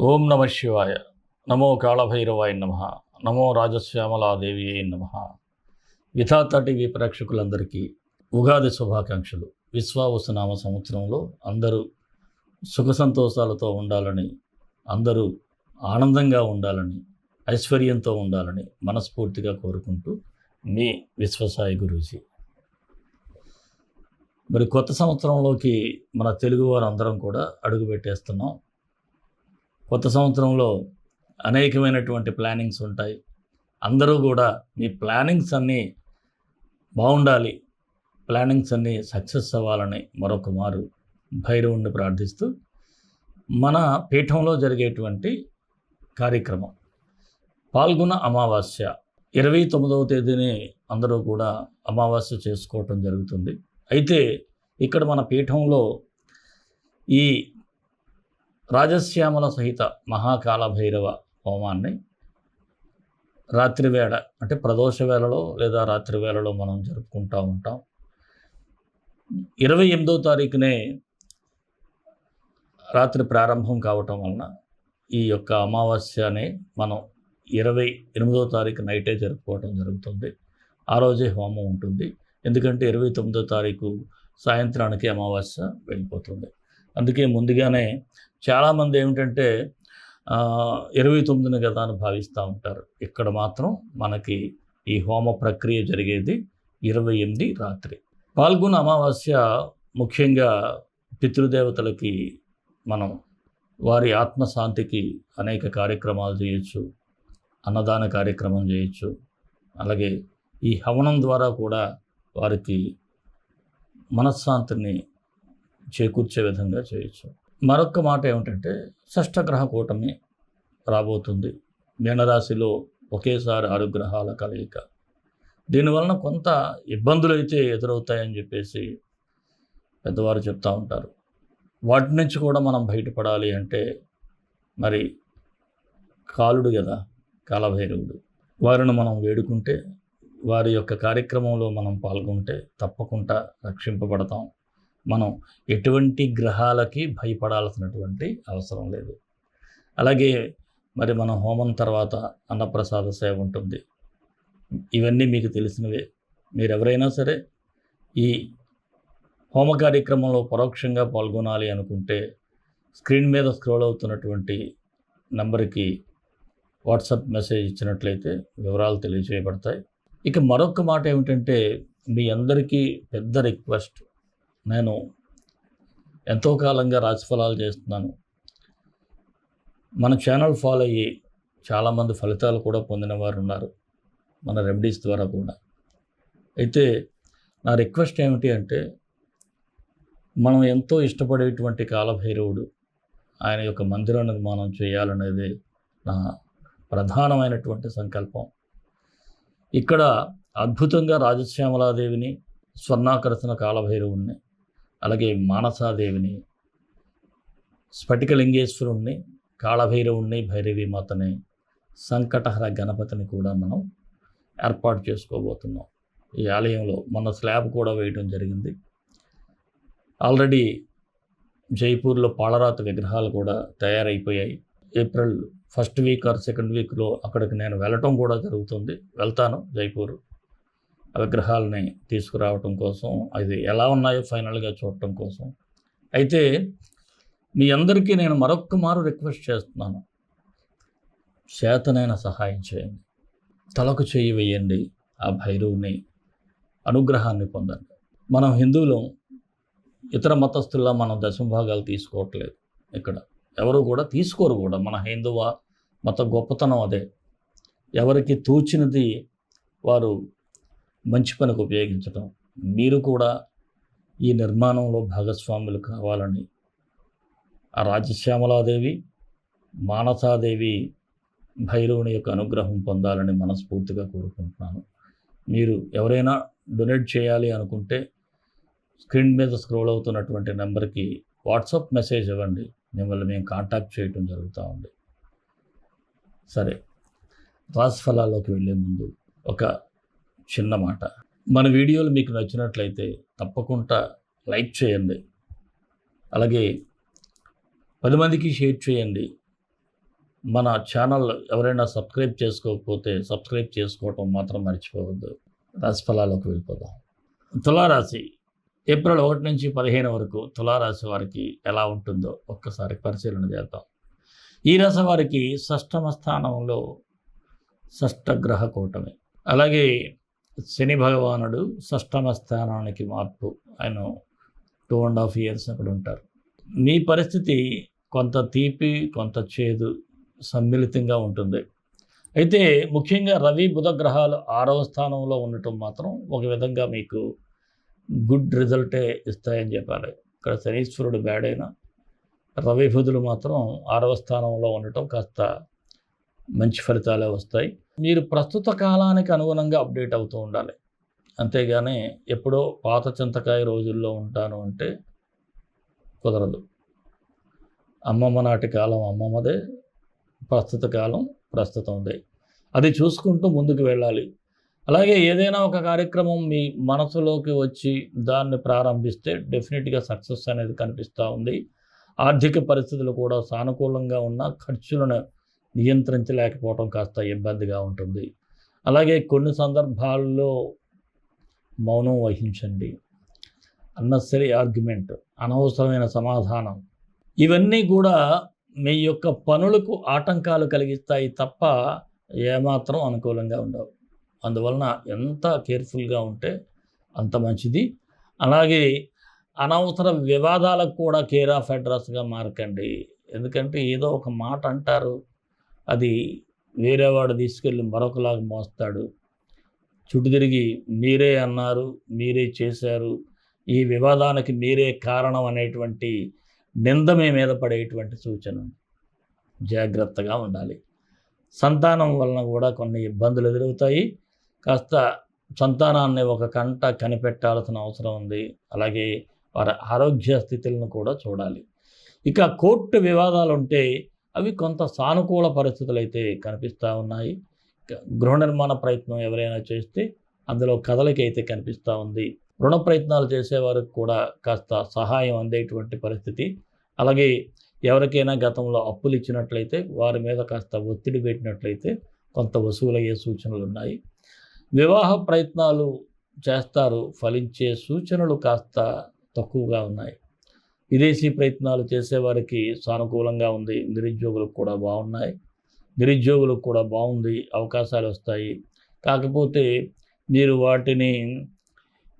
ఓం నమ శివాయ. నమో కాళభైరవాయ నమ. నమో రాజశ్యామలాదేవి నమ. విధాత టీవీ ప్రేక్షకులందరికీ ఉగాది శుభాకాంక్షలు. విశ్వావసునామ సంవత్సరంలో అందరూ సుఖ సంతోషాలతో ఉండాలని అందరూ ఆనందంగా ఉండాలని ఐశ్వర్యంతో ఉండాలని మనస్ఫూర్తిగా కోరుకుంటూ మీ విశ్వసాయి గురూజీ. మరి కొత్త సంవత్సరంలోకి మన తెలుగు వారందరం కూడా అడుగు పెట్టేస్తున్నాం కొత్త సంవత్సరంలో అనేకమైనటువంటి ప్లానింగ్స్ ఉంటాయి. అందరూ కూడా మీ ప్లానింగ్స్ అన్నీ బాగుండాలి. ప్లానింగ్స్ అన్నీ సక్సెస్ అవ్వాలని మరొక మారు భైరవుణ్ణి ప్రార్థిస్తూ మన పీఠంలో జరిగేటువంటి కార్యక్రమం. పాల్గొన అమావాస్య ఇరవై తొమ్మిదవ తేదీని అందరూ కూడా అమావాస్య చేసుకోవటం జరుగుతుంది. అయితే ఇక్కడ మన పీఠంలో ఈ రాజశ్యామల సహిత మహాకాలభైరవ హోమాన్ని రాత్రివేళ అంటే ప్రదోష వేళలో లేదా రాత్రి వేళలో మనం జరుపుకుంటూ ఉంటాం. ఇరవై ఎనిమిదో తారీఖునే రాత్రి ప్రారంభం కావటం వలన ఈ యొక్క అమావాస్యని మనం ఇరవై ఎనిమిదో తారీఖు నైటే జరుపుకోవటం జరుగుతుంది. ఆ రోజే హోమం ఉంటుంది. ఎందుకంటే ఇరవై తొమ్మిదో తారీఖు సాయంత్రానికి అమావాస్య వెళ్ళిపోతుంది. అందుకే ముందుగానే చాలామంది ఏమిటంటే ఇరవై తొమ్మిదిని కదా అని భావిస్తూ ఉంటారు. ఇక్కడ మాత్రం మనకి ఈ హోమ ప్రక్రియ జరిగేది ఇరవై ఎనిమిది రాత్రి. పాల్గొన్న అమావాస్య ముఖ్యంగా పితృదేవతలకి మనం వారి ఆత్మశాంతికి అనేక కార్యక్రమాలు చేయొచ్చు అన్నదాన కార్యక్రమం చేయొచ్చు. అలాగే ఈ హవనం ద్వారా కూడా వారికి మనశ్శాంతిని చేకూర్చే విధంగా చేయొచ్చు. మరొక మాట ఏమిటంటే షష్టగ్రహ కూటమి రాబోతుంది. మీనరాశిలో ఒకేసారి ఆరు గ్రహాల కలయిక. దీనివలన కొంత ఇబ్బందులు అయితే ఎదురవుతాయని చెప్పేసి పెద్దవారు చెప్తూ ఉంటారు. వాటి నుంచి కూడా మనం బయటపడాలి అంటే మరి కాలుడు కదా కాలభైరవుడు. వారిని మనం వేడుకుంటే వారి యొక్క కార్యక్రమంలో మనం పాల్గొంటే తప్పకుండా రక్షింపబడతాం. మనం ఎటువంటి గ్రహాలకి భయపడాల్సినటువంటి అవసరం లేదు. అలాగే మరి మన హోమం తర్వాత అన్నప్రసాద సేవ ఉంటుంది. ఇవన్నీ మీకు తెలిసినవే. మీరు ఎవరైనా సరే ఈ హోమ కార్యక్రమంలో పరోక్షంగా పాల్గొనాలి అనుకుంటే స్క్రీన్ మీద స్క్రోల్ అవుతున్నటువంటి నంబర్కి వాట్సాప్ మెసేజ్ ఇచ్చినట్లయితే వివరాలు తెలియజేయబడతాయి. ఇక మరొక మాట ఏమిటంటే మీ అందరికీ పెద్ద రిక్వెస్ట్. నేను ఎంతో కాలంగా రాశిఫలాలు చేస్తున్నాను. మన ఛానల్ ఫాలో అయ్యి చాలామంది ఫలితాలు కూడా పొందిన వారు ఉన్నారు మన రెమెడీస్ ద్వారా కూడా. అయితే నా రిక్వెస్ట్ ఏమిటి అంటే మనం ఎంతో ఇష్టపడేటువంటి కాలభైరవుడు ఆయన యొక్క మందిర నిర్మాణం చేయాలనేది నా ప్రధానమైనటువంటి సంకల్పం. ఇక్కడ అద్భుతంగా రాజశ్యామలాదేవిని స్వర్ణాకర్షణ కాలభైరవుణ్ణి అలాగే మానసాదేవిని స్ఫటికలింగేశ్వరుణ్ణి కాళభైరవుణ్ణి భైరవి మాతని సంకటహర గణపతిని కూడా మనం ఏర్పాటు చేసుకోబోతున్నాం. ఈ ఆలయంలో మన స్లాబ్ కూడా వేయడం జరిగింది. ఆల్రెడీ జైపూర్లో పాలరాతి విగ్రహాలు కూడా తయారైపోయాయి. April first week or second వీక్లో అక్కడికి నేను వెళ్ళటం కూడా జరుగుతుంది. వెళ్తాను జైపూర్. విగ్రహాలని తీసుకురావటం కోసం అది ఎలా ఉన్నాయో ఫైనల్గా చూడటం కోసం. అయితే మీ అందరికీ నేను మరొక్క మారు రిక్వెస్ట్ చేస్తున్నాను. చేతనైన సహాయం చేయండి. తలకు చేయి వేయండి. ఆ భైరవుని అనుగ్రహాన్ని పొందండి. మనం హిందువులం ఇతర మతస్థుల్లా మనం దశంభాగాలు తీసుకోవట్లేదు ఇక్కడ. ఎవరు కూడా తీసుకోరు కూడా. మన హిందువ మత గొప్పతనం అదే. ఎవరికి తూచినది వారు మంచి పనికి ఉపయోగించడం మీరు కూడా ఈ నిర్మాణంలో భాగస్వాములు కావాలని ఆ రాజశ్యామలాదేవి మానసాదేవి భైరవుని యొక్క అనుగ్రహం పొందాలని మనస్ఫూర్తిగా కోరుకుంటున్నాను. మీరు ఎవరైనా డొనేట్ చేయాలి అనుకుంటే స్క్రీన్ మీద స్క్రోల్ అవుతున్నటువంటి నెంబర్కి వాట్సాప్ మెసేజ్ ఇవ్వండి. మిమ్మల్ని మేము కాంటాక్ట్ చేయటం జరుగుతూ ఉంది. సరే రాశి ఫలాల్లోకి వెళ్ళే ముందు ఒక చిన్న మాట. మన వీడియోలు మీకు నచ్చినట్లయితే తప్పకుండా లైక్ చేయండి. అలాగే పది మందికి షేర్ చేయండి. మన ఛానల్ ఎవరైనా సబ్స్క్రైబ్ చేసుకోకపోతే సబ్స్క్రైబ్ చేసుకోవటం మాత్రం మర్చిపోవద్దు. రాశిఫలాలకు వెళ్ళిపోదాం. తులారాశి ఏప్రిల్ ఒకటి నుంచి పదిహేను వరకు తులారాశి వారికి ఎలా ఉంటుందో ఒక్కసారి పరిశీలన చేద్దాం. ఈ రాశి వారికి షష్టమ స్థానంలో షష్టగ్రహ కూటమి. అలాగే శని భగవానుడు షష్టమ స్థానానికి మార్పు. ఆయన టూ అండ్ హాఫ్ ఇయర్స్ అక్కడ ఉంటారు. మీ పరిస్థితి కొంత తీపి కొంత చేదు సమ్మిళితంగా ఉంటుంది. అయితే ముఖ్యంగా రవి బుధ గ్రహాలు ఆరవ స్థానంలో ఉండటం మాత్రం ఒక విధంగా మీకు గుడ్ రిజల్టే ఇస్తాయని చెప్పాలి. ఇక్కడ శనీశ్వరుడు బ్యాడైనా రవి బుధులు మాత్రం ఆరవ స్థానంలో ఉండటం కాస్త మంచి ఫలితాలే వస్తాయి. మీరు ప్రస్తుత కాలానికి అనుగుణంగా అప్డేట్ అవుతూ ఉండాలి. అంతేగాని ఎప్పుడో పాత చింతకాయ రోజుల్లో ఉంటాను అంటే కుదరదు. అమ్మమ్మ నాటి కాలం అమ్మమ్మదే ప్రస్తుత కాలం ప్రస్తుతందే. అది చూసుకుంటూ ముందుకు వెళ్ళాలి. అలాగే ఏదైనా ఒక కార్యక్రమం మీ మనసులోకి వచ్చి దాన్ని ప్రారంభిస్తే డెఫినెట్గా సక్సెస్ అనేది కనిపిస్తూ ఉంది. ఆర్థిక పరిస్థితులు కూడా సానుకూలంగా ఉన్న ఖర్చులను నియంత్రించలేకపోవటం కాస్త ఇబ్బందిగా ఉంటుంది. అలాగే కొన్ని సందర్భాల్లో మౌనం వహించండి. అన్నసరి ఆర్గ్యుమెంట్ అనవసరమైన సమాధానం ఇవన్నీ కూడా మీ యొక్క పనులకు ఆటంకాలు కలిగిస్తాయి తప్ప ఏమాత్రం అనుకూలంగా ఉండవు. అందువలన ఎంత కేర్ఫుల్గా ఉంటే అంత మంచిది. అలాగే అనవసర వివాదాలకు కూడా కేర్ ఆఫ్ అడ్రస్గా మారకండి. ఎందుకంటే ఏదో ఒక మాట అంటారు అది వేరేవాడు తీసుకెళ్ళి మరొకలాగా మోస్తాడు. చుట్టు తిరిగి మీరే అన్నారు మీరే చేశారు ఈ వివాదానికి మీరే కారణం అనేటువంటి నింద మీ మీద పడేటువంటి సూచన. జాగ్రత్తగా ఉండాలి. సంతానం వలన కూడా కొన్ని ఇబ్బందులు ఎదురవుతాయి. కాస్త సంతానాన్ని ఒక కంట కనిపెట్టాల్సిన అవసరం ఉంది. అలాగే వారి ఆరోగ్య స్థితులను కూడా చూడాలి. ఇక కోర్టు వివాదాలు ఉంటే అవి కొంత సానుకూల పరిస్థితులు అయితే కనిపిస్తూ ఉన్నాయి. గృహ నిర్మాణ ప్రయత్నం ఎవరైనా చేస్తే అందులో కదలిక అయితే కనిపిస్తూ ఉంది. రుణ ప్రయత్నాలు చేసేవారికి కూడా కాస్త సహాయం అందేటువంటి పరిస్థితి. అలాగే ఎవరికైనా గతంలో అప్పులు ఇచ్చినట్లయితే వారి మీద కాస్త ఒత్తిడి పెట్టినట్లయితే కొంత వసూలయ్యే సూచనలు ఉన్నాయి. వివాహ ప్రయత్నాలు చేస్తారు. ఫలించే సూచనలు కాస్త తక్కువగా ఉన్నాయి. విదేశీ ప్రయత్నాలు చేసేవారికి సానుకూలంగా ఉంది. నిరుద్యోగులకు కూడా బాగున్నాయి. నిరుద్యోగులకు కూడా బాగుంది. అవకాశాలు వస్తాయి. కాకపోతే మీరు వాటిని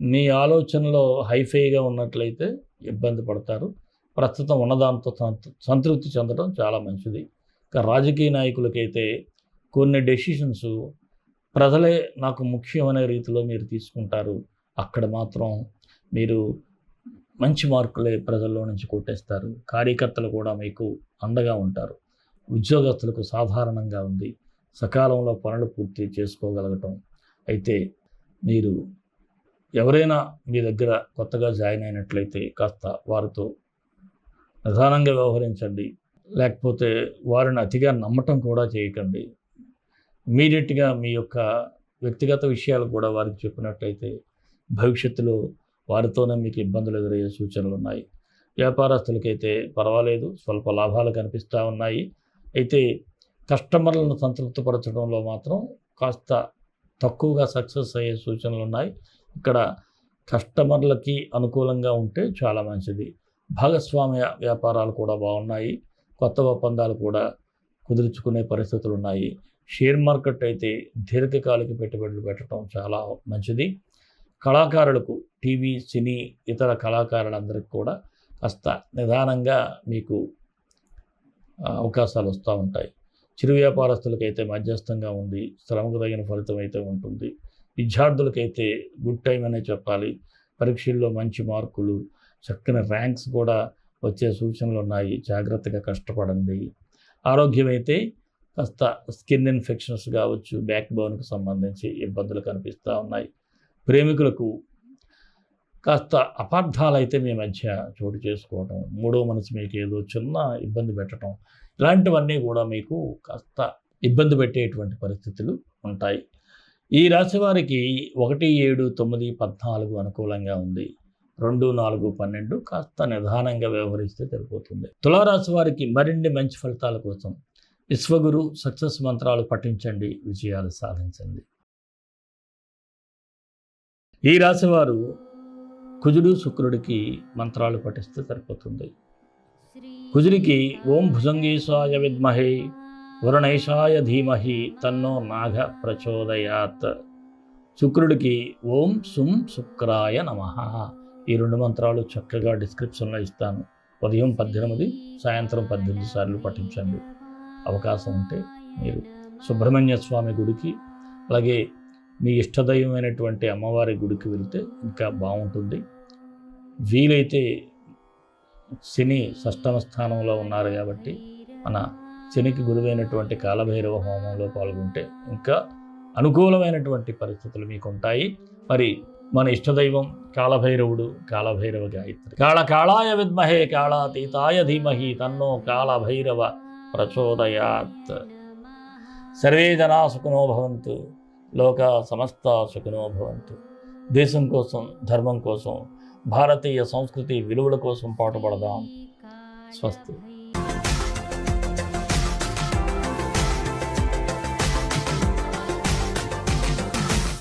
మీ ఆలోచనలో హైఫైగా ఉన్నట్లయితే ఇబ్బంది పడతారు. ప్రస్తుతం ఉన్నదాంతో సంతృప్తి చెందడం చాలా మంచిది. ఇక రాజకీయ నాయకులకైతే కొన్ని డెసిషన్స్ ప్రజలే నాకు ముఖ్యమనే రీతిలో మీరు తీసుకుంటారు. అక్కడ మాత్రం మీరు మంచి మార్కులే ప్రజల్లో నుంచి కొట్టేస్తారు. కార్యకర్తలు కూడా మీకు అండగా ఉంటారు. ఉద్యోగస్తులకు సాధారణంగా ఉంది. సకాలంలో పనులు పూర్తి చేసుకోగలగటం. అయితే మీరు ఎవరైనా మీ దగ్గర కొత్తగా జాయిన్ అయినట్లయితే కాస్త వారితో నిదానంగా వ్యవహరించండి. లేకపోతే వారిని అతిగా నమ్మటం కూడా చేయకండి. ఇమీడియట్గా మీ యొక్క వ్యక్తిగత విషయాలు కూడా వారికి చెప్పినట్లయితే భవిష్యత్తులో వారితోనే మీకు ఇబ్బందులు ఎదురయ్యే సూచనలు ఉన్నాయి. వ్యాపారస్తులకైతే పర్వాలేదు స్వల్ప లాభాలు కనిపిస్తూ ఉన్నాయి. అయితే కస్టమర్లను సంతృప్తిపరచడంలో మాత్రం కాస్త తక్కువగా సక్సెస్ అయ్యే సూచనలు ఉన్నాయి. ఇక్కడ కస్టమర్లకి అనుకూలంగా ఉంటే చాలా మంచిది. భాగస్వామ్య వ్యాపారాలు కూడా బాగున్నాయి. కొత్త ఒప్పందాలు కూడా కుదుర్చుకునే పరిస్థితులు ఉన్నాయి. షేర్ మార్కెట్ అయితే దీర్ఘకాలిక పెట్టుబడులు పెట్టడం చాలా మంచిది. కళాకారులకు టీవీ సినీ ఇతర కళాకారులందరికీ కూడా కాస్త నిదానంగా మీకు అవకాశాలు వస్తూ ఉంటాయి. చిరు వ్యాపారస్తులకైతే మధ్యస్థంగా ఉంది శ్రమకు తగిన ఫలితం అయితే ఉంటుంది. విద్యార్థులకైతే గుడ్ టైం అనే చెప్పాలి. పరీక్షల్లో మంచి మార్కులు చక్కని ర్యాంక్స్ కూడా వచ్చే సూచనలు ఉన్నాయి. జాగ్రత్తగా కష్టపడండి. ఆరోగ్యం అయితే కాస్త స్కిన్ ఇన్ఫెక్షన్స్ కావచ్చు బ్యాక్ బోన్కి సంబంధించి ఇబ్బందులు కనిపిస్తూ ఉన్నాయి. ప్రేమికులకు కాస్త అపార్థాలైతే మీ మధ్య చోటు చేసుకోవటం మూడో మనసు మీకు ఏదో చిన్న ఇబ్బంది పెట్టడం ఇలాంటివన్నీ కూడా మీకు కాస్త ఇబ్బంది పెట్టేటువంటి పరిస్థితులు ఉంటాయి. ఈ రాశి వారికి ఒకటి ఏడు తొమ్మిది పద్నాలుగు అనుకూలంగా ఉంది. రెండు నాలుగు పన్నెండు కాస్త నిదానంగా వ్యవహరిస్తే సరిపోతుంది. తులారాశి వారికి మరిన్ని మంచి ఫలితాల కోసం విశ్వగురు సక్సెస్ మంత్రాలు పఠించండి విజయాలు సాధించండి. ఈ రాశివారు కుజుడు శుక్రుడికి మంత్రాలు పఠిస్తే సరిపోతుంది. కుజుడికి ఓం భుజంగేశాయ విద్మహే వరుణేశాయ ధీమహి తన్నో నాగ ప్రచోదయాత్. శుక్రుడికి ఓం సుం శుక్రాయ నమ. ఈ రెండు మంత్రాలు చక్కగా డిస్క్రిప్షన్లో ఇస్తాను. ఉదయం పద్దెనిమిది సాయంత్రం పద్దెనిమిది సార్లు పఠించండి. అవకాశం ఉంటే మీరు. సుబ్రహ్మణ్య స్వామి గుడికి అలాగే మీ ఇష్టదైవమైనటువంటి అమ్మవారి గుడికి వెళ్తే ఇంకా బాగుంటుంది. వీలైతే శని షష్టమ స్థానంలో ఉన్నారు కాబట్టి మన శనికి గురువైనటువంటి కాలభైరవ హోమంలో పాల్గొంటే ఇంకా అనుకూలమైనటువంటి పరిస్థితులు మీకు ఉంటాయి మరి మన ఇష్టదైవం కాలభైరవుడు కాలభైరవ గాయత్రి. కాళ కాళాయ విద్మహే కాళాతీతాయ ధీమహి తన్నో కాలభైరవ ప్రచోదయాత్. సర్వే జనా సుఖనో భవంతు. లోక సమస్త సుఖనో భవంతు. దేశం కోసం ధర్మం కోసం భారతీయ సంస్కృతి విలువల కోసం పాటుపడదాం. స్వస్తి.